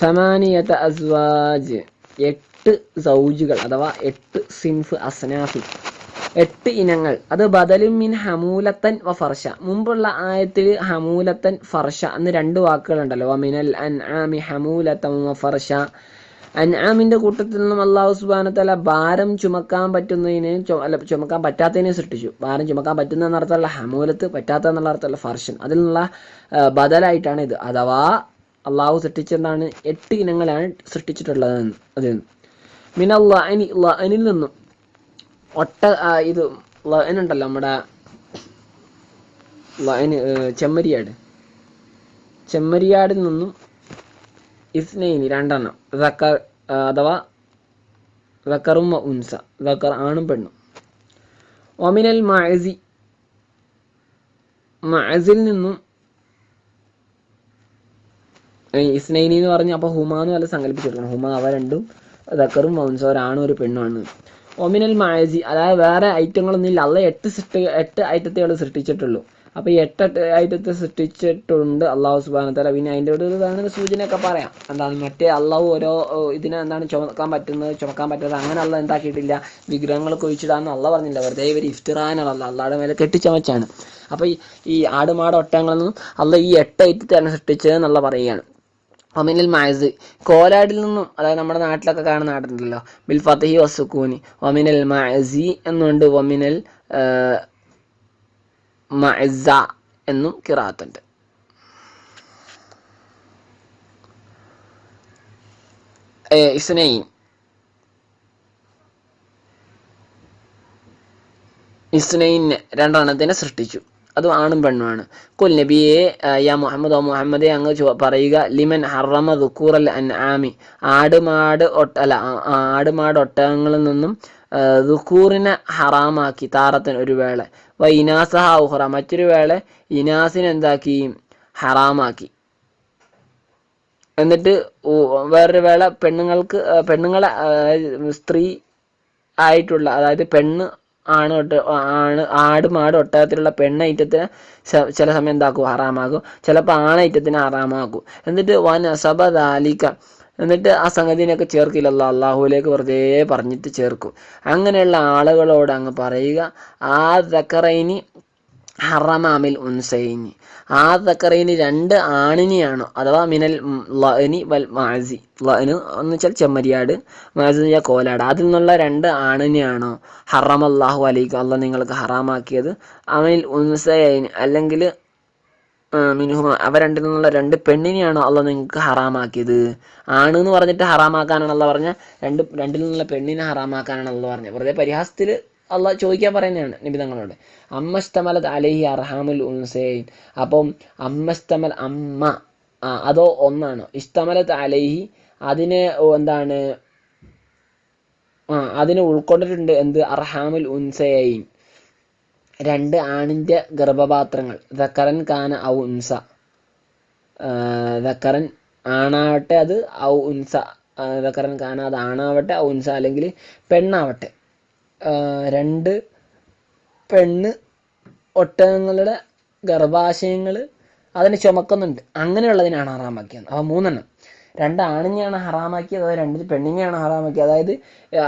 സമാനിയത അസ്വാജ്. എട്ട് സൗജുകൾ അഥവാ എട്ട് സിൻഫ് അസ്നാഫി. എട്ട് ഇനങ്ങൾ. അത് ബദലും മിൻ ഹമൂലത്തൻ വ ഫർഷ. മുമ്പുള്ള ആയത്തിൽ ഹമൂലത്തൻ ഫർഷ എന്ന് രണ്ട് വാക്കുകളുണ്ടല്ലോ. വമിനൽ അൻആമി ഹമൂലത്തൻ വ ഫർഷ. അൻആമിന്റെ കൂട്ടത്തിൽ നിന്നും അള്ളാഹു സുബാനത്തല ഭാരം ചുമക്കാൻ പറ്റുന്നതിന് അല്ല ചുമക്കാൻ പറ്റാത്തതിനെ സൃഷ്ടിച്ചു. ഭാരം ചുമക്കാൻ പറ്റുന്ന അർത്ഥമല്ല ഹമൂലത്ത് പറ്റാത്ത എന്നുള്ള അർത്ഥമല്ല ഫർഷൻ അതിൽ നിന്നുള്ള ബദലായിട്ടാണ് ഇത് അഥവാ അള്ളാഹു സൃഷ്ടിച്ചെന്നാണ് എട്ട് ഇനങ്ങളാണ് സൃഷ്ടിച്ചിട്ടുള്ളത് അതിൽ നിന്ന് അനി ലനിൽ നിന്നും ഒട്ട ഇത് ലഅനുണ്ടല്ലോ നമ്മുടെ ലഅന് ചെമ്മരിയാട്. ചെമ്മരിയാടിൽ നിന്നും ഇസ്നൈനി രണ്ടെണ്ണം. ദക്കർ അഥവാ ദക്കറും ഉൻസ. ദക്കർ ആണും പെണ്ണും. ഒമിനൽ മഅസി മഅസിൽ നിന്നും ഇസ്നൈനി എന്ന് പറഞ്ഞ അപ്പോൾ ഹുമാന്ന് വല്ല സങ്കല്പിച്ചെടുക്കണം ഹുമ അവ രണ്ടും ദക്കറും വംസോരാണ് ഒരു പെണ്ണുമാണ്. ഒമിനൽ മായജി അതായത് വേറെ ഐറ്റങ്ങളൊന്നും ഇല്ല. അല്ല എട്ട് സൃഷ്ടി എട്ട് ഐറ്റത്തെകൾ സൃഷ്ടിച്ചിട്ടുള്ളൂ. അപ്പോൾ ഈ എട്ട് ഐറ്റത്തെ സൃഷ്ടിച്ചിട്ടുണ്ട് അള്ളാഹു സുബാനത്തല പിന്നെ അതിന്റെ ഒരു ഇതാണ് സൂചനയൊക്കെ പറയാം. എന്താണ് മറ്റേ അള്ളാഹു ഓരോ ഇതിനെ എന്താണ് ചുമക്കാൻ പറ്റുന്നത് ചുമക്കാൻ പറ്റാത്തത് അങ്ങനെ അള്ള എന്താക്കിയിട്ടില്ല. വിഗ്രഹങ്ങൾ കുഴിച്ചിടാന്ന് അള്ള പറഞ്ഞില്ല. വെറുതെ ഇവർ ഇഫ്തിറാനുള്ള അള്ളാഹുടെ മേലെ കെട്ടിച്ചമച്ചാണ്. അപ്പോൾ ഈ ആട് ആടുമാട് ഒട്ടങ്ങളൊന്നും അള്ള ഈ എട്ട് ഐറ്റത്തെയാണ് സൃഷ്ടിച്ചത് എന്നുള്ള പറയുകയാണ്. ഒമിനിൽ മായസ് കോലാടിൽ നിന്നും അതായത് നമ്മുടെ നാട്ടിലൊക്കെ കാണുന്ന നാടുണ്ടല്ലോ ബിൽ ഫതഹി വസുക്കൂനി ഒമിനൽ മായസി എന്നുണ്ട് ഒമിനൽ മഅസ എന്നും കിറാത്തുണ്ട്. ഇസ്നൈൻ. ഇസ്നൈൻ രണ്ടെണ്ണത്തിനെ സൃഷ്ടിച്ചു. അത് ആണും പെണ്ണുമാണ്. കുൽ നബിയെ യാ മുഹമ്മദ് ഓ മുഹമ്മദെ അങ്ങ് പറയുക ലിമൻ ഹറമ ദുക്കൂറൽ അൻആമി. ആടുമാട് ഒട്ട അല്ല ആടുമാട് ഒട്ടകങ്ങളിൽ നിന്നും ദുക്കൂറിനെ ഹറാമാക്കി താറത്തിന് ഒരു വേള. വ ഇനാസഹ ഉഹറ മറ്റൊരു വേള ഇനാസിനെ എന്താക്കി ഹറാമാക്കി. എന്നിട്ട് വേറൊരു വേള പെണ്ണുങ്ങൾക്ക് പെണ്ണുങ്ങളെ സ്ത്രീ ആയിട്ടുള്ള അതായത് പെണ്ണ് ആണ് ആണ് ആട് മാട് ഒട്ടകത്തിലുള്ള പെണ്ണൈറ്റത്തിന് ചില സമയം എന്താക്കും? ഹറാമാക്കും ചിലപ്പോൾ ആണൈറ്റത്തിന് ഹറാമാക്കും എന്നിട്ട് വൻ അസബ ദാലിക്ക എന്നിട്ട് ആ സംഗതിനെയൊക്കെ ചേർക്കില്ലല്ല. അള്ളാഹുലേക്ക് വെറുതെ പറഞ്ഞിട്ട് ചേർക്കും. അങ്ങനെയുള്ള ആളുകളോട് അങ്ങ് പറയുക. ആ ദക്കറൈനി ഹറമാമിൽ ഉൻസൈനി. ആ തക്കറയിന് രണ്ട് ആണിനിയാണോ. അഥവാ മിനൽ ലഹനി വൽ മാസി ലഅന് എന്ന് വെച്ചാൽ ചെമ്മരിയാട് മാസി എന്ന് വെച്ചാൽ കോലാട്. അതിൽ നിന്നുള്ള രണ്ട് ആണിനിയാണോ ഹറം അള്ളാഹു അലൈക്ക് അള്ളാഹ് നിങ്ങൾക്ക് ഹറാമാക്കിയത്. അവനിൽ ഉൻസൈനി അല്ലെങ്കിൽ അവ രണ്ടിൽ നിന്നുള്ള രണ്ട് പെണ്ണിനെയാണോ അള്ളാഹ് നിങ്ങൾക്ക് ഹറാമാക്കിയത്. ആണ് എന്ന് പറഞ്ഞിട്ട് ഹറാമാക്കാനാണല്ലോ പറഞ്ഞ. രണ്ട് രണ്ടിൽ നിന്നുള്ള പെണ്ണിനെ ഹറാമാക്കാനാണല്ലോ പറഞ്ഞത്. വെറുതെ പരിഹാസത്തിൽ അള്ളാഹ് ചോദിക്കാൻ പറയുന്നതാണ് നിബിതങ്ങളോട് അമ്മസ്തമലത് അലഹി അർഹാമുൽ ഉൻസൈൻ. അപ്പം അമ്മസ്തമൽ അമ്മ അതോ ഒന്നാണ്. ഇസ്തമലത്ത് അലൈഹി അതിന് എന്താണ് ആ അതിന് ഉൾക്കൊണ്ടിട്ടുണ്ട് എന്ത്? അർഹാമുൽ ഉൻസൈൻ. രണ്ട് ആണിന്റെ ഗർഭപാത്രങ്ങൾ. ദക്കറൻ കാന ഔ ഉൻസ. ദക്കറൻ ആണാവട്ടെ അത് ഔ ഉൻസ. ദക്കറൻ കാന അത് ആണാവട്ടെ ഔ ഉൻസ അല്ലെങ്കിൽ പെണ്ണാവട്ടെ. രണ്ട് പെണ്ണ് ഒട്ടകങ്ങളുടെ ഗർഭാശയങ്ങൾ അതിനെ ചുമക്കുന്നുണ്ട്. അങ്ങനെയുള്ളതിനാണ് ഹറാമാക്കിയത്. അപ്പോൾ മൂന്നെണ്ണം. രണ്ട് ആണിനെയാണ് ഹറാമാക്കിയത് അതായത് രണ്ട് പെണ്ണിനെയാണ് ഹറാമാക്കിയത്? അതായത്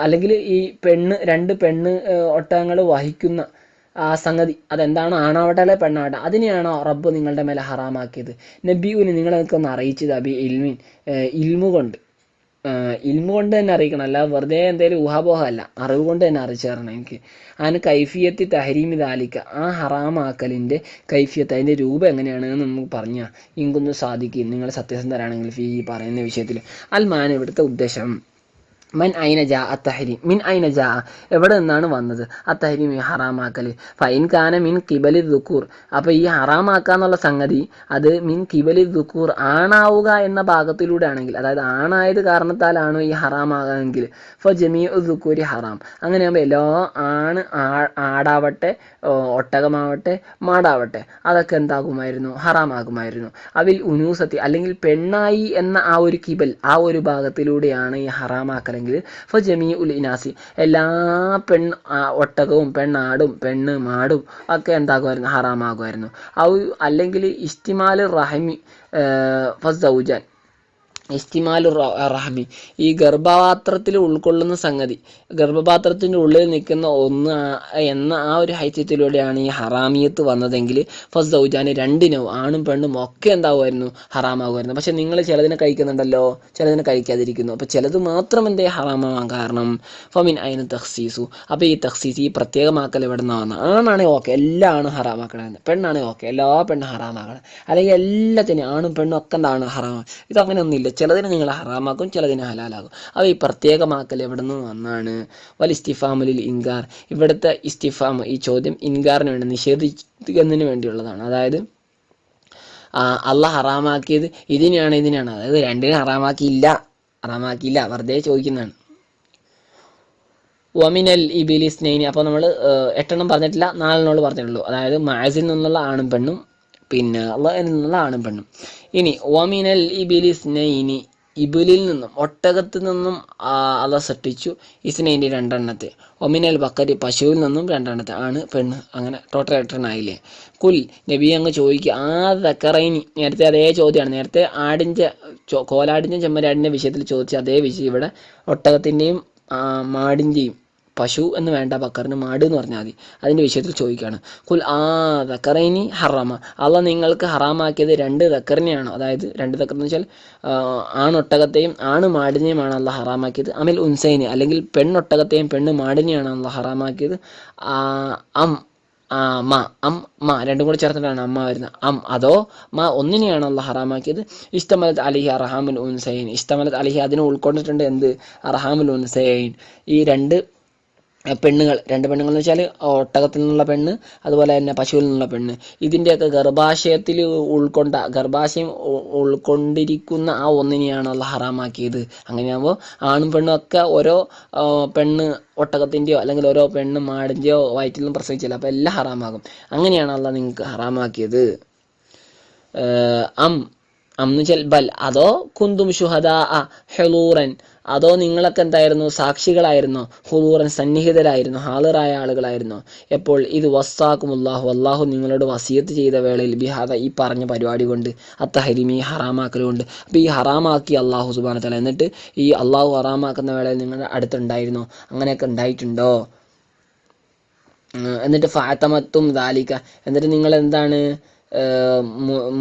അല്ലെങ്കിൽ ഈ പെണ്ണ് രണ്ട് പെണ്ണ് ഒട്ടകങ്ങൾ വഹിക്കുന്ന ആ സംഗതി അതെന്താണ്? ആണാവട്ടെ അല്ലെ പെണ്ണാവട്ടെ അതിനെയാണോ റബ്ബ് നിങ്ങളുടെ മേലെ ഹറാമാക്കിയത്? നബിയുവിന് നിങ്ങളെ ഒന്ന് അറിയിച്ചത് അബി ഇൽമിൻ ഇൽമു കൊണ്ട്. ഇൽമു കൊണ്ട് തന്നെ അറിയിക്കണം. അല്ല വെറുതെ എന്തെങ്കിലും ഊഹാപോഹമല്ല. അറിവ് കൊണ്ട് തന്നെ അറിയിച്ചു തരണം എനിക്ക്. അതിന് കൈഫിയത്തി തഹരീമി ദാലിക്ക. ആ ഹറാമാക്കലിന്റെ കൈഫിയത്ത് അതിന്റെ രൂപം എങ്ങനെയാണെന്ന് നമുക്ക് പറഞ്ഞാൽ ഇങ്കൊന്ന് സാധിക്കും. നിങ്ങൾ സത്യസന്ധരാണെങ്കിൽ ഈ പറയുന്ന വിഷയത്തിൽ അൽമാൻ ഇവിടുത്തെ ഉദ്ദേശം. മൻ ഐന ജാ അത്തഹരീം മിൻ ഐന ജാ എവിടെ നിന്നാണ് വന്നത്? അത്തഹരീം ഈ ഹറാമാക്കൽ ഫൈൻ കാന മിൻ കിബലി ദുക്കൂർ. അപ്പോൾ ഈ ഹറാമാക്കാന്നുള്ള സംഗതി അത് മിൻ കിബലി ദുക്കൂർ ആണാവുക എന്ന ഭാഗത്തിലൂടെ ആണെങ്കിൽ അതായത് ആണായത് കാരണത്താലാണോ ഈ ഹറാമാകാമെങ്കിൽ ഫ ജമീ ദുക്കൂരി ഹറാം. അങ്ങനെയാകുമ്പോൾ എല്ലാ ആണ് ആടാവട്ടെ ഒട്ടകമാവട്ടെ മാടാവട്ടെ അതൊക്കെ എന്താകുമായിരുന്നു? ഹറാമാകുമായിരുന്നു. അവിൽ ഉനൂസത്തി അല്ലെങ്കിൽ പെണ്ണായി എന്ന ആ ഒരു കിബൽ ആ ഒരു ഭാഗത്തിലൂടെയാണ് ഈ ഹറാമാക്കലെങ്കിൽ ഫ ജമീ ഉൽ ഇനാസി എല്ലാ പെൺ ഒട്ടകവും പെണ്ണാടും പെണ്ണ് മാടും ഒക്കെ എന്താകുമായിരുന്നു? ഹറാമാകുമായിരുന്നു. അല്ലെങ്കിൽ ഇസ്തിമാൽ റഹമി ഫസൗജൻ ഇസ്തിമാലു റഹമി. ഈ ഗർഭപാത്രത്തിൽ ഉൾക്കൊള്ളുന്ന സംഗതി. ഗർഭപാത്രത്തിന്റെ ഉള്ളിൽ നിൽക്കുന്ന ഒന്ന് എന്ന ആ ഒരു ഹൈത്യത്തിലൂടെയാണ് ഈ ഹറാമിയത്ത് വന്നതെങ്കിൽ ഫസ്റ്റ് ദൗജാന് രണ്ടിനും ആണും പെണ്ണും ഒക്കെ എന്താവുമായിരുന്നു? ഹറാമാകുമായിരുന്നു പക്ഷെ നിങ്ങൾ ചിലതിനെ കഴിക്കുന്നുണ്ടല്ലോ. ചിലതിനെ കഴിക്കാതിരിക്കുന്നു. അപ്പോൾ ചിലത് മാത്രം എന്തേ? ഹറാമാവാൻ കാരണം. ഫമിൻ അതിന് തഖ്സീസു അപ്പോൾ ഈ തഖ്സീസ് ഈ പ്രത്യേകമാക്കൽ എവിടെ നിന്ന് വന്ന. ആണാണെങ്കിൽ ഓക്കെ. എല്ലാ ആണും ഹറാമാക്കണമെന്ന് പെണ്ണാണെങ്കിൽ ഓക്കെ. എല്ലാ പെണ്ണും ഹറാമാക്കണം അല്ലെങ്കിൽ എല്ലാത്തിനും ആണും പെണ്ണും ഒക്കെ എന്താണ് ഹറാമ ഇത് അങ്ങനെയൊന്നുമില്ല ചിലതിനെ നിങ്ങൾ ഹറാമാക്കും ചിലതിനെ ഹലാലാകും അപ്പോൾ ഈ പ്രത്യേകമാക്കൽ എവിടെ നിന്ന് വന്നാണ്? വൽ ഇൻകാർ. ഇവിടുത്തെ ഇസ്തിഫാം ഈ ചോദ്യം ഇൻകാറിന് വേണ്ടി നിഷേധിക്കുന്നതിന് വേണ്ടിയുള്ളതാണ്. അതായത് അള്ളാഹ് ഹറാമാക്കിയത് ഇതിനെയാണ് ഇതിനെയാണ്. അതായത് രണ്ടിനും ഹറാമാക്കിയില്ല. ഹറാമാക്കിയില്ല. വെറുതെ ചോദിക്കുന്നതാണ്. വമിനൽ ഇബിലിസ് നെയ്നി അപ്പോൾ നമ്മൾ എട്ടെണ്ണം പറഞ്ഞിട്ടില്ല നാലെണ്ണോട് പറഞ്ഞിട്ടുള്ളൂ. അതായത് മാസിൽ നിന്നുള്ള ആണും പെണ്ണും പിന്നെ ആണും പെണ്ണും. ഇനി ഒമിനൽ ഇബിലിസ് നൈനി ഇബിലിൽ നിന്നും ഒട്ടകത്തിൽ നിന്നും ആ, അള്ളാഹ് സൃഷ്ടിച്ചു ഇസ്നൈന്റെ രണ്ടെണ്ണത്തെ. ഒമിനൽ ബക്കരി പശുവിൽ നിന്നും രണ്ടെണ്ണത്തെ. ആണ് പെണ്ണ്. അങ്ങനെ ടോട്ടൽ എട്ടെണ്ണായില്ലേ കുൽ നബി അങ്ങ് ചോദിക്കുക ആ ദക്കറൈനി നേരത്തെ അതേ ചോദ്യമാണ്. നേരത്തെ ആടിന്റെ കോലാടിന്റെ ചെമ്മരാടിന്റെ വിഷയത്തിൽ ചോദിച്ച അതേ വിഷയം ഇവിടെ. ഒട്ടകത്തിന്റെയും മാടിന്റെയും പശു എന്ന് വേണ്ട ബക്കറിന് മാട് എന്ന് പറഞ്ഞാൽ മതി. അതിന്റെ വിഷയത്തിൽ ചോദിക്കുകയാണ്. കുൽ ആ ദക്കറൈനി ഹറാമ. അള്ള നിങ്ങൾക്ക് ഹറാമാക്കിയത് രണ്ട് ദക്കറിനെയാണ്? അതായത് രണ്ട് ദക്കർ എന്ന് വെച്ചാൽ ആണൊട്ടകത്തെയും ആണ് മാടിനെയുമാണ് അള്ള ഹറാമാക്കിയത്. അമിൽ ഉൻസൈനി അല്ലെങ്കിൽ പെണ്ണൊട്ടകത്തെയും പെണ്ണ് മാടിനെയാണ് അള്ള ഹറാമാക്കിയത്. അം മ അം മ രണ്ടും കൂടെ ചേർത്തിട്ടാണ് അമ്മ വരുന്നത്. അം അതോ മ ഒന്നിനെയാണ് അള്ള ഹറാമാക്കിയത്. ഇഷ്ടമലത്ത് അലിഹി അറഹാമുൽ ഉൻസൈൻ. ഇഷ്ടമലത്ത് അലിഹി അതിനെ ഉൾക്കൊണ്ടിട്ടുണ്ട് എന്ത്? അറഹാമുൽ ഉൻസൈൻ. ഈ രണ്ട് പെണ്ണുകൾ രണ്ട് പെണ്ണുങ്ങൾ എന്ന് വെച്ചാൽ ഒട്ടകത്തിൽ നിന്നുള്ള പെണ്ണ് അതുപോലെ തന്നെ പശുവിൽ നിന്നുള്ള പെണ്ണ്. ഇതിന്റെയൊക്കെ ഗർഭാശയത്തിൽ ഉൾക്കൊണ്ട ഗർഭാശയം ഉൾക്കൊണ്ടിരിക്കുന്ന ആ ഒന്നിനെയാണ് അള്ള ഹറാമാക്കിയത്. അങ്ങനെയാകുമ്പോൾ ആണും പെണ്ണും ഒക്കെ ഓരോ പെണ്ണ് ഒട്ടകത്തിന്റെയോ അല്ലെങ്കിൽ ഓരോ പെണ്ണ് മാടിന്റെയോ വയറ്റിൽ നിന്നും പ്രസവിച്ചില്ല അപ്പോൾ എല്ലാം ഹറാമാകും. അങ്ങനെയാണ് അള്ള നിങ്ങൾക്ക് ഹറാമാക്കിയത്. അം അം എന്ന് ബൽ അതോ കുന്തും ഷുഹദാ ഹെലൂറൻ അതോ നിങ്ങളൊക്കെ എന്തായിരുന്നു? സാക്ഷികളായിരുന്നു. ഹുലൂറൻ സന്നിഹിതരായിരുന്നു. ഹാളറായ ആളുകളായിരുന്നു. എപ്പോൾ ഇത് വസ്സാക്കും അള്ളാഹു നിങ്ങളോട് വസിയത്ത് ചെയ്ത വേളയിൽ ബിഹാദ ഈ പറഞ്ഞ പരിപാടി കൊണ്ട് അത്തഹരിമി ഹറാമാക്കലുകൊണ്ട് അപ്പോൾ ഈ ഹറാമാക്കി അള്ളാഹു സുബാന തല എന്നിട്ട് ഈ അള്ളാഹു ഹറാമാക്കുന്ന വേളയിൽ നിങ്ങളുടെ അടുത്തുണ്ടായിരുന്നു. അങ്ങനെയൊക്കെ ഉണ്ടായിട്ടുണ്ടോ? എന്നിട്ട് ഫാത്തമത്തും ദാലിക്ക എന്നിട്ട് നിങ്ങൾ എന്താണ്?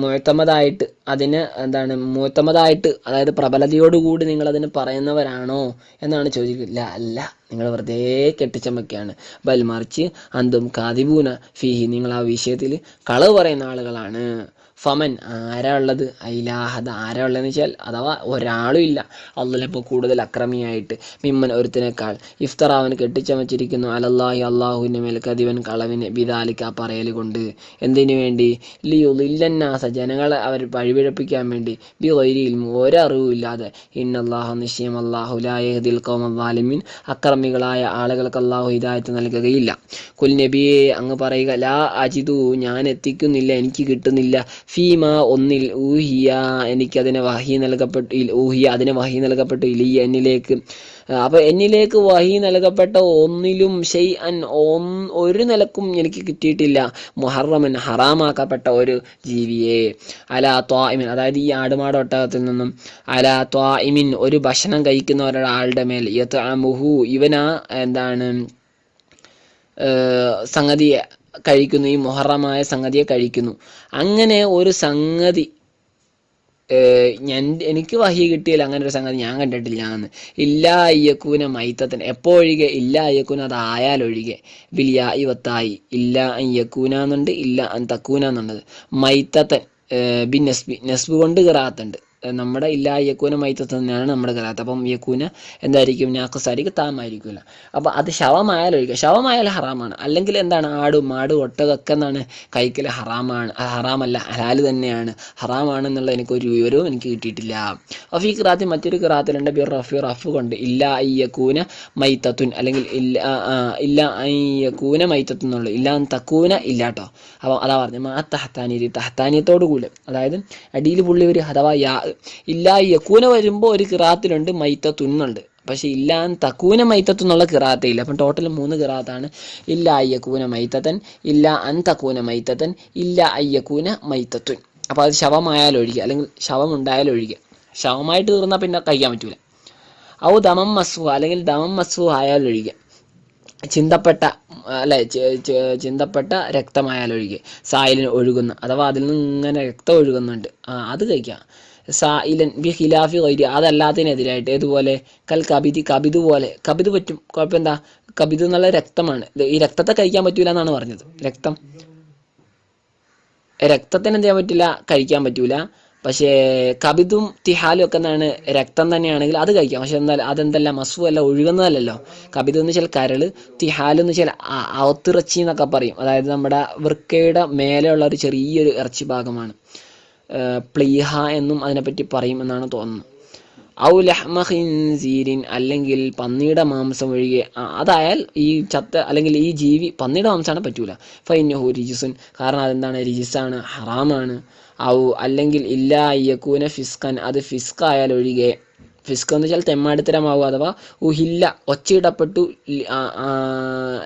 മുഴത്തമതായിട്ട് അതിന് എന്താണ് മുഴത്തമതായിട്ട് അതായത് പ്രബലതയോടുകൂടി നിങ്ങൾ അതിന് പറയുന്നവരാണോ എന്നാണ് ചോദിക്കില്ല അല്ല. നിങ്ങൾ വെറുതെ കെട്ടിച്ചമക്കുകയാണ് ബൽമറിച്ച് അന്തും കാതിബൂന ഫീഹി. നിങ്ങൾ ആ വിഷയത്തിൽ കളവ് പറയുന്ന ആളുകളാണ്. ഫമൻ ആരാ ഉള്ളത്? ഐലാഹദ ആരാ ഉള്ളതെന്ന് വെച്ചാൽ അഥവാ ഒരാളും ഇല്ല. അള്ളലപ്പോൾ കൂടുതൽ അക്രമിയായിട്ട് മിമ്മൻ ഒരുത്തിനേക്കാൾ ഇഫ്തറാവൻ കെട്ടിച്ചമച്ചിരിക്കുന്നു. അലല്ലാഹി അള്ളാഹുവിന്റെ മേൽ കതിവൻ കളവിന് ബിദാലിക്ക പറയൽ കൊണ്ട്. എന്തിനു വേണ്ടി? ലിയുലില്ലന്നാസ ജനങ്ങളെ അവർ വഴിപിഴപ്പിക്കാൻ വേണ്ടി. ബി വൈരിയിൽ ഒരറിവും ഇല്ലാതെ. ഇന്നല്ലാഹു നിശ്ചയം അള്ളാഹു ലായഹദിൽ കൗമീൻ അക്രമികളായ ആളുകൾക്ക് അള്ളാഹു ഹിദായത്ത് നൽകുകയില്ല. കുൽ നബിയെ അങ്ങ് പറയുക ലാ അജിതു ഞാൻ എത്തിക്കുന്നില്ല എനിക്ക് കിട്ടുന്നില്ല. ഫീമ ഒന്നിൽ ഊഹിയ എനിക്കതിനെ വഹി നൽകപ്പെട്ടു ഊഹിയ അതിനെ വഹി നൽകപ്പെട്ടു ഇലി എന്നിലേക്ക്. അപ്പൊ എന്നിലേക്ക് വഹി നൽകപ്പെട്ട ഒന്നിലും ഷെയ് അൻ ഒരു നിലക്കും എനിക്ക് കിട്ടിയിട്ടില്ല. മുഹറമൻ ഹറാമാക്കപ്പെട്ട ഒരു ജീവിയെ. അല ത്വാഇമിൻ അതായത് ഈ ആടുമാട് ഒട്ടകത്തിൽ നിന്നും അല ത്വാഇമിൻ ഒരു ഭക്ഷണം കഴിക്കുന്ന ഒരാളുടെ മേൽ യത്അമുഹു. ഇവനാ എന്താണ് സംഗതി കഴിക്കുന്നു ഈ മൊഹറമായ സംഗതിയെ കഴിക്കുന്നു. അങ്ങനെ ഒരു സംഗതി ഞാൻ എനിക്ക് വഹി കിട്ടിയാൽ അങ്ങനെ ഒരു സംഗതി ഞാൻ കണ്ടിട്ടില്ല എന്ന്. ഇല്ലാ അയ്യക്കൂന മൈത്തത്തിന് എപ്പോഴൊഴികെ ഇല്ല അയ്യക്കൂന അത് ആയാലൊഴികെ. ബിലിയ ഇവത്തായി. ഇല്ല അയ്യക്കൂന എന്നുണ്ട് ഇല്ല തക്കൂന എന്നുണ്ട് മൈത്തത്തൻ ബി നസ്ബി നസ്ബ് കൊണ്ട് കിറാത്തുണ്ട്. നമ്മുടെ ഇല്ലാ യക്കൂന മൈത്തത്ത് തന്നെയാണ് നമ്മുടെ കലാത്ത്. അപ്പം യക്കൂന എന്തായിരിക്കും? നാക്കസായിരിക്കും താമായിരിക്കില്ല അപ്പം അത് ശവമായാലും ഒഴിക്കുക ശവമായാൽ ഹറാമാണ്. അല്ലെങ്കിൽ എന്താണ്? ആടും മാടും ഒട്ടകൊക്കെ എന്താണ്? കൈക്കൽ ഹറാമാണ്. ഹറാമല്ല ഹലാൽ തന്നെയാണ്. ഹറാമാണെന്നുള്ള എനിക്കൊരു വിവരവും എനിക്ക് കിട്ടിയിട്ടില്ല. അഫ് ഈ കിറാത്തിൽ മറ്റൊരു കിറാത്തിലുണ്ട് ബി റഫി റഫ് കൊണ്ട് ഇല്ല യക്കൂന മൈത്തത്തുൻ. അല്ലെങ്കിൽ ഇല്ല ഇല്ല അയ്യക്കൂന മൈത്തത്തുൻ എന്നുള്ളൂ ഇല്ല തക്കൂന ഇല്ല കേട്ടോ അപ്പം അതാ പറഞ്ഞു മാ തഹത്താനി തഹത്താനിയത്തോടു കൂടെ. അതായത് അടിയിൽ പുള്ളി ഒരു അഥവാ യാ ഇല്ല യക്കൂന വരുമ്പോൾ ഒരു കിറാത്തിലുണ്ട് മൈത്തത്തുന്നുണ്ട് പക്ഷെ ഇല്ലാൻ തക്കൂന മൈത്തത്ത് എന്നുള്ള കിറാത്തയില്ല അപ്പം ടോട്ടൽ മൂന്ന് കിറാത്താണ്. ഇല്ല അയ്യക്കൂന മൈത്തത്തൻ ഇല്ല അൻ തക്കൂന മൈത്തത്തൻ ഇല്ല അയ്യക്കൂന മൈത്തത്തുൻ അപ്പോൾ അത് ശവമായാലൊഴികെ അല്ലെങ്കിൽ ശവം ഉണ്ടായാലൊഴികെ ശവമായിട്ട് തീർന്നാൽ പിന്നെ കഴിക്കാൻ പറ്റൂല. ഔ ദമം മസ്വ അല്ലെങ്കിൽ ദമം മസ്വ ആയാൽ ഒഴിക. ചിന്തപ്പെട്ട അല്ലെ ചിന്തപ്പെട്ട രക്തമായാലൊഴികെ സായിലിന് ഒഴുകുന്ന അഥവാ അതിൽ നിന്ന് ഇങ്ങനെ രക്തം ഒഴുകുന്നുണ്ട്. ആ അത് കഴിക്കാം. സായിലൻ ബി ഖിലാഫി വൈരി അതല്ലാത്തതിനെതിരായിട്ട് ഏതുപോലെ കൽ കബിതി കബിത് പോലെ കബിത് പറ്റും കുഴപ്പം എന്താ കബിത് എന്നുള്ള രക്തമാണ്. ഈ രക്തത്തെ കഴിക്കാൻ പറ്റൂല എന്നാണ് പറഞ്ഞത്. രക്തം. രക്തത്തിന് എന്ത് ചെയ്യാൻ പറ്റില്ല? കഴിക്കാൻ പറ്റൂല. പക്ഷേ കബിതും തിഹാലും ഒക്കെ എന്താണ്? രക്തം തന്നെയാണെങ്കിൽ അത് കഴിക്കാം. പക്ഷെ എന്താ അതെന്തല്ല? മസു അല്ല ഒഴുകുന്നതല്ലല്ലോ. കബിത് എന്ന് വെച്ചാൽ കരൾ തിഹാലു എന്ന് വെച്ചാൽ അവത്തിറച്ചി എന്നൊക്കെ പറയും. അതായത് നമ്മുടെ വൃക്കയുടെ മേലെയുള്ള ഒരു ചെറിയൊരു ഇറച്ചി ഭാഗമാണ്. പ്ലീഹ എന്നും അതിനെപ്പറ്റി പറയും എന്നാണ് തോന്നുന്നത്. ഔ ലഹ്മ അല്ലെങ്കിൽ പന്നിയുടെ മാംസം ഒഴികെ അതായാൽ ഈ ചത്ത അല്ലെങ്കിൽ ഈ ജീവി പന്നിയുടെ മാംസമാണ് പറ്റൂല. ഫൈന്യഹു രിജിസുൻ കാരണം അതെന്താണ്? രിജിസാണ് ഹറാമാണ്. ഔ അല്ലെങ്കിൽ ഇല്ലാ യക്കൂന ഫിസ്കൻ അത് ഫിസ്ക് ആയാൽ ഒഴികെ ഫിസ്ക് എന്ന് വെച്ചാൽ തെമ്മാടിത്തരമാവുക അഥവാ ഉഹില്ല ഒച്ചയിടപ്പെട്ടു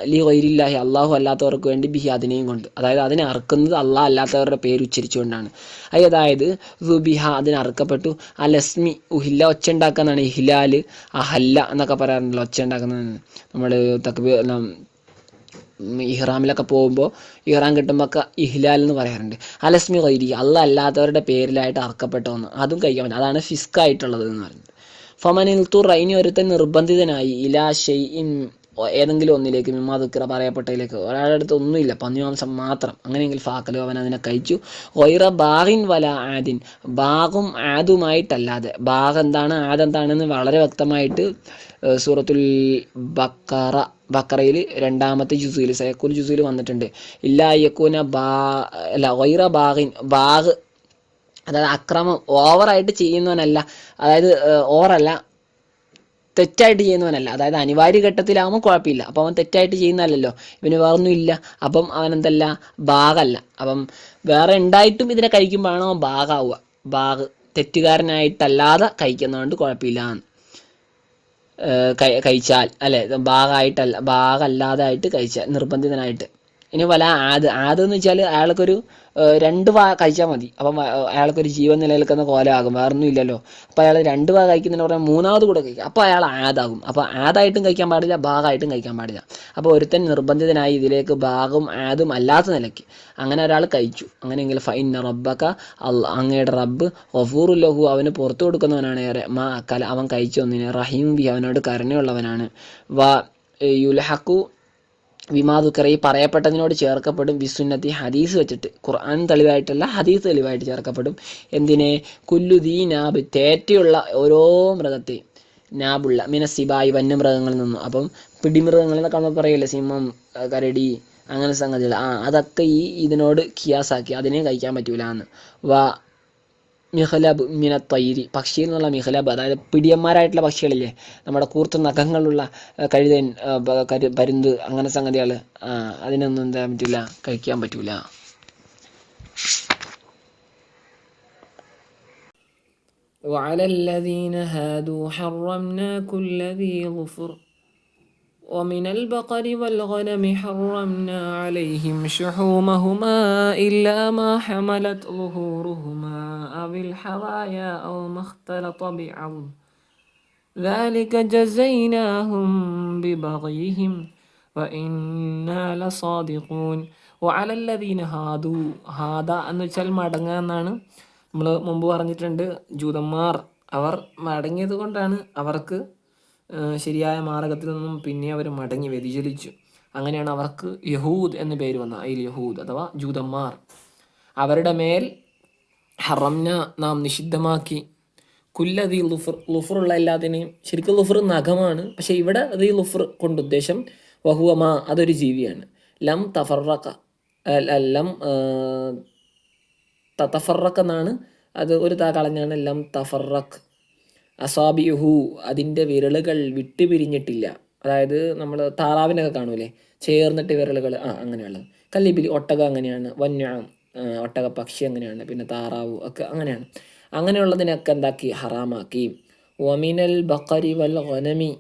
ലി- വൈരില്ലാഹി അള്ളാഹു അല്ലാത്തവർക്ക് വേണ്ടി ബിഹി അതിനെയും കൊണ്ട്. അതായത് അതിനെ അറുക്കുന്നത് അള്ളാഹ് അല്ലാത്തവരുടെ പേര് ഉച്ചരിച്ചുകൊണ്ടാണ്. അത് അതായത് റുബിഹ അതിനെ അറുക്കപ്പെട്ടു. അലസ്മി ഉഹില്ല ഒച്ച ഉണ്ടാക്കുന്നതാണ് ഇഹിലാൽ അഹല്ല എന്നൊക്കെ പറയാറുണ്ടല്ലോ ഒച്ച ഉണ്ടാക്കുന്നതാണ് നമ്മൾ തക്ബീർ ഇഹ്റാമിലൊക്കെ പോകുമ്പോൾ ഇഹ്റാം കിട്ടുമ്പോൾ ഒക്കെ ഇഹ്ലാൽ എന്ന് പറയാറുണ്ട്. അലസ്മി കൈരി അല്ല അല്ലാത്തവരുടെ പേരിലായിട്ട് അറക്കപ്പെട്ട ഒന്ന് അതും കഴിക്കാൻ പറ്റും. അതാണ് ഫിസ്ക് ആയിട്ടുള്ളത് എന്ന് പറയുന്നത്. ഫമനിൽ തുർ ഇനി ഒരുത്തൻ നിർബന്ധിതനായി. ഇലാ ഷെയ്ഇൻ ഏതെങ്കിലും ഒന്നിലേക്ക് മിമാതുക്കിറ പറയപ്പെട്ടതിലേക്ക് ഒരാളുടെ അടുത്ത് ഒന്നുമില്ല. പന്നിമാംസം മാത്രം. അങ്ങനെയെങ്കിൽ ഫാക്കലോ അവൻ അതിനെ കഴിച്ചു. ഒയ്റ ബാഹിൻ വല ആദിൻ. ബാഗും ആദുമായിട്ടല്ലാതെ. ബാഗ് എന്താണ് ആദ് എന്താണെന്ന് വളരെ വ്യക്തമായിട്ട് സൂറത്തുൽ ബക്കറ ബക്കറയിൽ രണ്ടാമത്തെ ജുസൂയിൽ സയക്കുൽ ജുസൂയിൽ വന്നിട്ടുണ്ട്. ഇല്ല യക്കൂന ബാ അല്ല ഒയ്റ ബാഹിൻ ബാഗ് അതായത് അക്രമം ഓവറായിട്ട് ചെയ്യുന്നവനല്ല അതായത് ഓവറല്ല തെറ്റായിട്ട് ചെയ്യുന്നവനല്ല. അതായത് അനിവാര്യ ഘട്ടത്തിലാകുമ്പോൾ കുഴപ്പമില്ല. അപ്പം അവൻ തെറ്റായിട്ട് ചെയ്യുന്നതല്ലല്ലോ. ഇവന് വേറൊന്നും ഇല്ല അപ്പം അവൻ എന്തല്ല ബാഗല്ല. അപ്പം വേറെ ഉണ്ടായിട്ടും ഇതിനെ കഴിക്കുമ്പോഴാണ് അവൻ ബാഗാവുക. ബാഗ് തെറ്റുകാരനായിട്ടല്ലാതെ കഴിക്കുന്നതുകൊണ്ട് കുഴപ്പമില്ല കഴിച്ചാൽ അല്ലെ ഭാഗമായിട്ടല്ല ഭാഗമല്ലാതായിട്ട് കഴിച്ചാൽ നിർബന്ധിതനായിട്ട്. ഇനി വല ആദ് ആദ് എന്ന് വെച്ചാൽ അയാൾക്കൊരു രണ്ട് വാ കഴിച്ചാൽ മതി. അപ്പം അയാൾക്കൊരു ജീവൻ നിലനിൽക്കുന്ന കോലമാകും. വേറൊന്നും ഇല്ലല്ലോ. അപ്പോൾ അയാൾ രണ്ട് വാ കഴിക്കുന്നതിന് പറഞ്ഞാൽ മൂന്നാമത് കൂടെ കഴിക്കും. അപ്പോൾ അയാൾ ആദാകും. അപ്പോൾ ആദായിട്ടും കഴിക്കാൻ പാടില്ല ഭാഗമായിട്ടും കഴിക്കാൻ പാടില്ല. അപ്പോൾ ഒരുത്തൻ നിർബന്ധിതനായി ഇതിലേക്ക് ഭാഗം ആദും അല്ലാത്ത നിലയ്ക്ക് അങ്ങനെ ഒരാൾ കഴിച്ചു. അങ്ങനെയെങ്കിൽ ഫൈൻ റബ്ബക്ക അങ്ങയുടെ റബ്ബ് ഒഫൂറു ലഹു. അവന് പുറത്തു കൊടുക്കുന്നവനാണ് ഏറെ. മാ കല അവൻ കഴിച്ചു ഒന്നിനെ റഹീം ബി അവനോട് കരുണയുള്ളവനാണ്. വ യുൽഹക്കു വിമാതുക്കറ പറയപ്പെട്ടതിനോട് ചേർക്കപ്പെടും വിസുന്നത്തി ഹദീസ് വെച്ചിട്ട്. ഖുർആൻ തെളിവായിട്ടല്ല ഹദീസ് തെളിവായിട്ട് ചേർക്കപ്പെടും. എന്തിനെ? കുല്ലുദീ നാബ് തേറ്റയുള്ള ഓരോ മൃഗത്തെയും. നാബുള്ള മിനസിബായി വന്യമൃഗങ്ങളിൽ നിന്നും. അപ്പം പിടിമൃഗങ്ങൾ എന്നൊക്കെ നമ്മൾ പറയില്ലേ സിംഹം കരടി അങ്ങനെ സംഗതികൾ. ആ അതൊക്കെ ഈ ഇതിനോട് ഖിയാസാക്കി അതിനെ കഴിക്കാൻ പറ്റൂല എന്ന് വാ മിഹലബ് മിന തൈരി പക്ഷിയിൽ നിന്നുള്ള മിഹലബ് അതായത് പിടിയന്മാരായിട്ടുള്ള പക്ഷികളില്ലേ നമ്മുടെ കൂർത്ത നഖങ്ങളുള്ള ആ, കഴുതൻ ആ, പ- കരു- പരുന്ത് അങ്ങനെ സംഗതികൾ അതിനൊന്നും എന്താ പറ്റില്ല കഴിക്കാൻ പറ്റൂല وعلى الذين هادوا حرمنا كل ذي ظفر ومن البقر والغنم حرمنا عليهم شحومهما إلا ما حملت ظهورهما أو الحوايا أو ما اختلط بعظم ذلك جزيناهم ببغيهم وإنا لصادقون وعلى الذين هادوا هذا എന്ന് വെച്ചാൽ മടങ്ങുക എന്നാണ് നമ്മൾ മുമ്പ് പറഞ്ഞിട്ടുണ്ട് ജൂതന്മാർ അവർ മടങ്ങിയത് കൊണ്ടാണ് അവർക്ക് ഏഹ് ശരിയായ മാർഗത്തിൽ നിന്നും പിന്നെ അവർ മടങ്ങി വ്യതിചലിച്ചു. അങ്ങനെയാണ് അവർക്ക് യഹൂദ് എന്ന് പേര് വന്ന അതിൽ യഹൂദ് അഥവാ ജൂതന്മാർ. അവരുടെ മേൽ ഹറംന നാം നിഷിദ്ധമാക്കി. കുല്ലതി ലുഫർ ലുഫറുള്ള എല്ലാത്തിനെയും ശരിക്കും ലുഫർ നഖമാണ് പക്ഷേ ഇവിടെ ഈ ലുഫർ കൊണ്ട് ഉദ്ദേശം വഹുവമ അതൊരു ജീവിയാണ്. ലം തഫറക്ക ലം തഫറക്ക് എന്നാണ് അത് ഒരു താ കളഞ്ഞാണ് ലം തഫറക്ക് അസാബിഹു അതിന്റെ വിരലുകൾ വിട്ടുപിരിഞ്ഞിട്ടില്ല. അതായത് നമ്മൾ താറാവിനൊക്കെ കാണൂലേ? ചേർന്നിട്ട് വിരലുകൾ ആ അങ്ങനെയുള്ളത്. കല്ലിപ്പിൽ ഒട്ടകം അങ്ങനെയാണ്. വന്യ ഒട്ടക പക്ഷി അങ്ങനെയാണ്. പിന്നെ താറാവ് ഒക്കെ അങ്ങനെയാണ്. അങ്ങനെയുള്ളതിനൊക്കെ എന്താക്കി? ഹറാമാക്കി. ഒമിനൽ ബക്കരി വൽ ഒനമി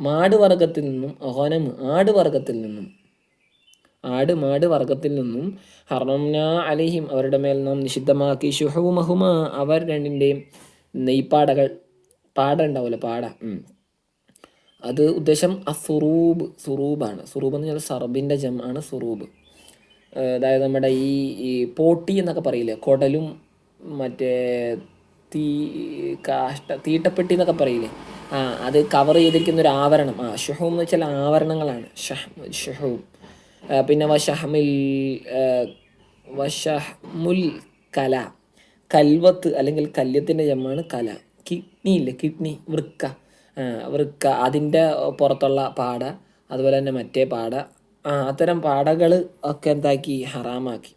മാട് വർഗത്തിൽ നിന്നും ഒനം ആട് വർഗത്തിൽ നിന്നും ആട് മാട് വർഗത്തിൽ നിന്നും ഹറംന അലിഹിം അവരുടെ മേൽ നാം നിഷിദ്ധമാക്കി ഷുഹുമഹുമ അവർ രണ്ടിന്റെയും നെയ്പ്പാടകൾ പാട. ഉണ്ടാവില്ല പാട അത് ഉദ്ദേശം അസുറൂബ് സുറൂബാണ്. സുറൂബ് എന്ന് പറഞ്ഞാൽ സർബിന്റെ ജം ആണ് സുറൂബ്. അതായത് നമ്മുടെ ഈ ഈ പോട്ടി എന്നൊക്കെ പറയില്ലേ കുടലും മറ്റേ തീ കാഷ്ട തീട്ടപ്പെട്ടി എന്നൊക്കെ പറയില്ലേ ആ അത് കവർ ചെയ്തിരിക്കുന്ന ഒരു ആവരണം. ആ ഷുഹൂം എന്ന് വെച്ചാൽ ആവരണങ്ങളാണ്. ഷഹ് ഷുഹൂം. പിന്നെ വഷഹമിൽ വഷഹ്മുൽ കല. കൽവത്ത് അല്ലെങ്കിൽ കല്യത്തിന്റെ ജമ്മാണ് കല. കിഡ്നി ഇല്ലേ കിഡ്നി വൃക്ക. വൃക്ക. അതിന്റെ പുറത്തുള്ള പാട അതുപോലെ തന്നെ മറ്റേ പാട. അത്തരം പാടകൾ ഒക്കെ എന്താക്കി? ഹറാമാക്കി.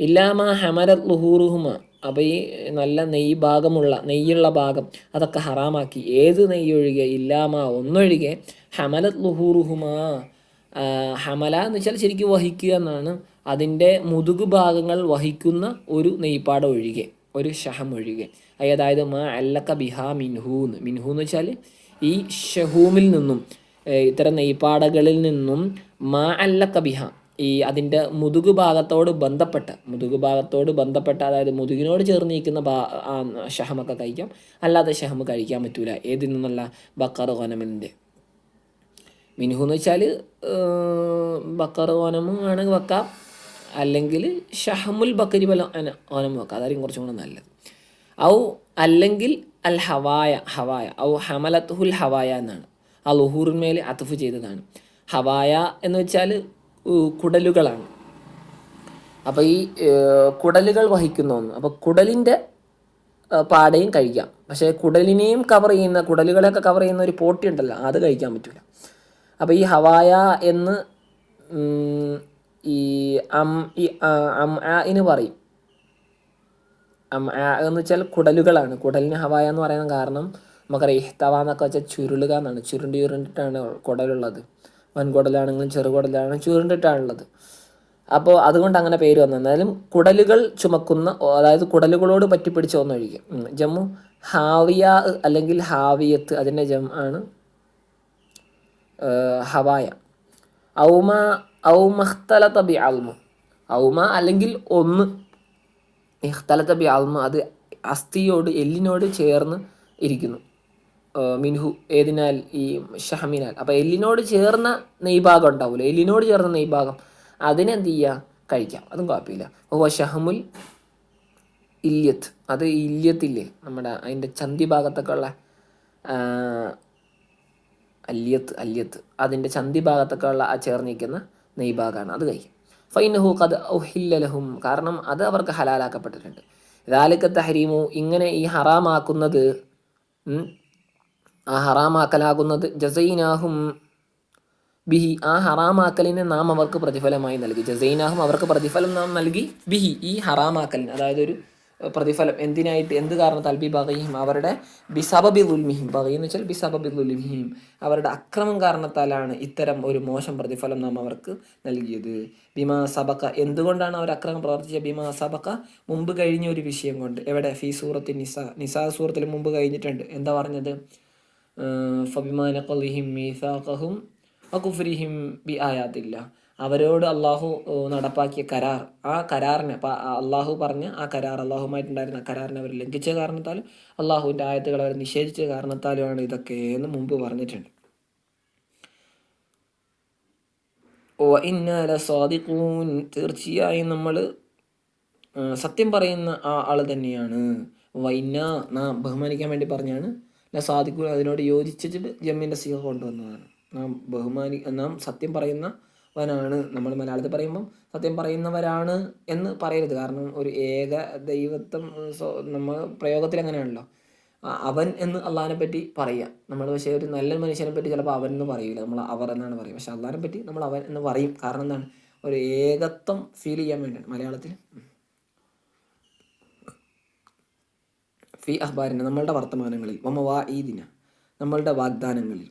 ഇല്ലാമ ഹമരത് ലുഹൂറുഹുമ. അപ്പോൾ ഈ നല്ല നെയ്യ് ഭാഗമുള്ള നെയ്യുള്ള ഭാഗം അതൊക്കെ ഹറാമാക്കി. ഏത് നെയ്യ് ഒഴികെ? ഇല്ലാമ ഒന്നൊഴികെ ഹമലത് ലുഹൂറുഹുമ. ഹമല എന്ന് വെച്ചാൽ ശരിക്കും വഹിക്കുക എന്നാണ്. അതിന്റെ മുതുകു ഭാഗങ്ങൾ വഹിക്കുന്ന ഒരു നെയ്പ്പാട ഒഴികെ ഒരു ഷഹം ഒഴികെ. അതായത് മാ അല്ലക്ക ബിഹാ മിൻഹൂന്ന്. മിൻഹു എന്ന് വെച്ചാൽ ഈ ഷഹൂമിൽ നിന്നും ഇത്തരം നെയ്പ്പാടകളിൽ നിന്നും മാ അല്ലക്ക ബിഹ ഈ അതിന്റെ മുതുകു ഭാഗത്തോട് ബന്ധപ്പെട്ട മുതുകു ഭാഗത്തോട് ബന്ധപ്പെട്ട അതായത് മുതുകിനോട് ചേർന്ന് നിൽക്കുന്ന ഭാ ഷഹമൊക്കെ കഴിക്കാം. അല്ലാതെ ഷഹം കഴിക്കാൻ പറ്റൂല. ഏതിൽ നിന്നുള്ള ബക്കർ ഗോനമിന്റെ മിൻഹു എന്ന് വെച്ചാൽ ബക്കർ ഓനം ആണ് വെക്കാം. അല്ലെങ്കിൽ ഷഹമുൽ ബക്കരി ബല ഓനം വെക്കാം അതായിരിക്കും കുറച്ചും കൂടെ നല്ലത്. ഔ അല്ലെങ്കിൽ അൽ ഹവായ ഹവായ. ഔ ഹമലത്തുഹുൽ ഹവായ എന്നാണ്. ആ ലുഹൂറിന്മേൽ അത്തുഫ് ചെയ്തതാണ്. ഹവായ എന്ന് വെച്ചാൽ കുടലുകളാണ്. അപ്പോൾ ഈ കുടലുകൾ വഹിക്കുന്ന ഒന്ന്. അപ്പോൾ കുടലിന്റെ പാടയും കഴിക്കാം. പക്ഷേ കുടലിനെയും കവർ ചെയ്യുന്ന കുടലുകളെയൊക്കെ കവർ ചെയ്യുന്ന ഒരു പോട്ടി ഉണ്ടല്ലോ അത് കഴിക്കാൻ പറ്റില്ല അപ്പോൾ ഈ ഹവായ എന്ന് ഈ അം ഈ അം ഇന് പറയും. അം ആ എന്ന് വെച്ചാൽ കുടലുകളാണ്. കുടലിന് ഹവായ എന്ന് പറയുന്ന കാരണം നമുക്കറിയാം ഇഹ്തവ എന്നൊക്കെ വെച്ചാൽ ചുരുളുക എന്നാണ്. ചുരുണ്ടി ചുരുണ്ടിട്ടാണ് കുടലുള്ളത്. വൻകുടലാണെങ്കിലും ചെറുകുടലാണെങ്കിലും ചുരുണ്ടിട്ടാണുള്ളത് അപ്പോൾ അതുകൊണ്ട് അങ്ങനെ പേര് വന്നു. എന്നാലും കുടലുകൾ ചുമക്കുന്ന അതായത് കുടലുകളോട് പറ്റിപ്പിടിച്ച ഒന്നൊഴികെ. ഉം. ജമ്മു ഹാവിയ അല്ലെങ്കിൽ ഹാവിയത്ത് അതിന്റെ ജം ആണ് ഹവായ. ഔമ ഔമഖ്തലത ബി അൽമു. ഔമ അല്ലെങ്കിൽ ഒന്ന്. ഇഖ്തലത ബി അൽമു അത് അസ്ഥിയോട് എല്ലിനോട് ചേർന്ന് ഇരിക്കുന്നു. മിൻഹു ഏതിനാൽ? ഈ ഷഹമിനാൽ. അപ്പോൾ എല്ലിനോട് ചേർന്ന നെയ്ഭാഗം ഉണ്ടാവില്ല എല്ലിനോട് ചേർന്ന നെയ്ഭാഗം അതിനെന്ത് ചെയ്യുക? കഴിക്കാം. അതും കുഴപ്പമില്ല. ഓ ഷഹമുൽ ഇല്യത്ത്. അത് ഇല്യത്തില്ലേ? നമ്മുടെ അതിന്റെ ചന്തി ഭാഗത്തൊക്കെ ഉള്ള അല്യത്ത് അല്യത്ത്. അതിന്റെ ചന്തി ഭാഗത്തൊക്കെ ഉള്ള ആ ചേർന്ന് നെയ്ഭാഗമാണ് അത് കഴിക്കും. ഫൈനഹു കത് ഔഹില്ലലഹും കാരണം അത് അവർക്ക് ഹലാലാക്കപ്പെട്ടിട്ടുണ്ട്. ദാലിക്ക തഹരീമു ഇങ്ങനെ ഈ ഹറാമാക്കുന്നത് ആ ഹറാമാക്കലാകുന്നത് ജസൈനാഹും ബിഹി. ആ ഹറാമാക്കലിനെ നാം അവർക്ക് പ്രതിഫലമായി നൽകി. ജസൈനാഹും അവർക്ക് പ്രതിഫലം നാം നൽകി ബിഹി. ഈ ഹറാമാക്കലിന് അതായത് ഒരു പ്രതിഫലം എന്തിനായിട്ട്? എന്ത് കാരണത്താൽ? ബി ബഹീം അവരുടെ ബിസബബി ദുൽമിഹിം ബഹീം എന്ന് വെച്ചാൽ ബിസബബി അവരുടെ അക്രമം കാരണത്താലാണ് ഇത്തരം ഒരു മോശം പ്രതിഫലം നാം അവർക്ക് നൽകിയത്. ബിമാ സബക്ക എന്തുകൊണ്ടാണ് അവർ അക്രമം പ്രവർത്തിച്ച ബിമാ സബക്ക മുമ്പ് കഴിഞ്ഞ ഒരു വിഷയം കൊണ്ട്. എവിടെ? ഫി സൂറത്ത് നിസ. നിസാ സൂറത്തിൽ മുമ്പ് കഴിഞ്ഞിട്ടുണ്ട്. എന്താ പറഞ്ഞത്? ഫബിമാനഖലിഹിം മീസാഖഹും വകുഫ്രിഹിം ബി ആയാത്തില്ല അവരോട് അള്ളാഹു നടപ്പാക്കിയ കരാർ. ആ കരാറിനെ അള്ളാഹു പറഞ്ഞ ആ കരാർ അള്ളാഹുമായിട്ടുണ്ടായിരുന്ന കരാറിനെ അവർ ലംഘിച്ച കാരണത്താലും അള്ളാഹുവിന്റെ ആയത്തുകൾ അവർ നിഷേധിച്ച കാരണത്താലുമാണ് ഇതൊക്കെ എന്ന് മുമ്പ് പറഞ്ഞിട്ടുണ്ട്. ഓ ഇന്നാല സ്വാദിഖൂൻ തീർച്ചയായും നമ്മൾ സത്യം പറയുന്ന ആ ആൾ തന്നെയാണ്. വൈന നാം ബഹുമാനിക്കാൻ വേണ്ടി പറഞ്ഞാണ്. അല്ല സാധിക്കൂ അതിനോട് യോജിച്ചിട്ട് ജമ്മിന്റെ സീഹ കൊണ്ടുവന്നതാണ്. നാം ബഹുമാനി നാം സത്യം പറയുന്നവനാണ് നമ്മൾ മലയാളത്തിൽ പറയുമ്പം സത്യം പറയുന്നവരാണ് എന്ന് പറയരുത്. കാരണം ഒരു ഏക ദൈവത്വം നമ്മൾ പ്രയോഗത്തിൽ അങ്ങനെയാണല്ലോ. അവൻ എന്ന് അള്ളാഹിനെ പറ്റി പറയുക നമ്മൾ പക്ഷേ ഒരു നല്ല മനുഷ്യനെ പറ്റി ചിലപ്പോൾ അവൻ എന്ന് പറയില്ല നമ്മൾ അവർ എന്നാണ് പറയുക. പക്ഷെ അള്ളാഹിനെ പറ്റി നമ്മൾ അവൻ എന്ന് പറയും. കാരണം എന്താണ്? ഒരു ഏകത്വം ഫീൽ ചെയ്യാൻ വേണ്ടിയാണ് മലയാളത്തിൽ. ഫി അഹ്ബാരിന് നമ്മളുടെ വർത്തമാനങ്ങളിൽ വമ വാ ഈദിന നമ്മളുടെ വാഗ്ദാനങ്ങളിൽ